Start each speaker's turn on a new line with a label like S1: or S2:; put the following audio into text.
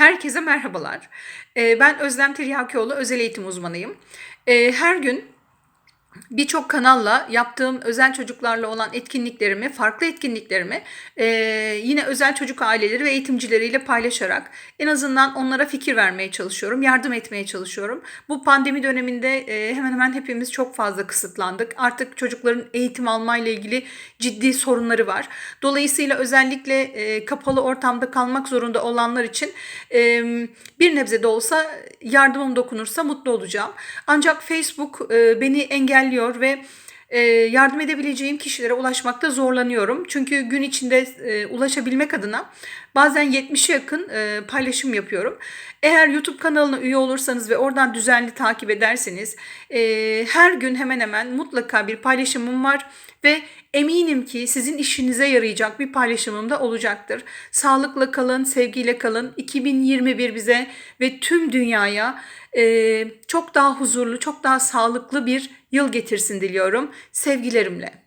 S1: Herkese merhabalar. Ee, Ben Özlem Tiryakioğlu, özel eğitim uzmanıyım. Ee, Her gün birçok kanalla yaptığım özel çocuklarla olan etkinliklerimi, farklı etkinliklerimi e, yine özel çocuk aileleri ve eğitimcileriyle paylaşarak en azından onlara fikir vermeye çalışıyorum, yardım etmeye çalışıyorum. Bu pandemi döneminde e, hemen hemen hepimiz çok fazla kısıtlandık. Artık çocukların eğitim almayla ilgili ciddi sorunları var. Dolayısıyla özellikle e, kapalı ortamda kalmak zorunda olanlar için e, bir nebze de olsa yardımım dokunursa mutlu olacağım. Ancak Facebook e, beni engelliyor ve e, yardım edebileceğim kişilere ulaşmakta zorlanıyorum. Çünkü gün içinde e, ulaşabilmek adına bazen 70'e yakın e, paylaşım yapıyorum. Eğer YouTube kanalına üye olursanız ve oradan düzenli takip ederseniz her gün hemen hemen mutlaka bir paylaşımım var ve eminim ki sizin işinize yarayacak bir paylaşımım da olacaktır. Sağlıkla kalın, sevgiyle kalın. 2021 bize ve tüm dünyaya çok daha huzurlu, çok daha sağlıklı bir yıl getirsin diliyorum. Sevgilerimle.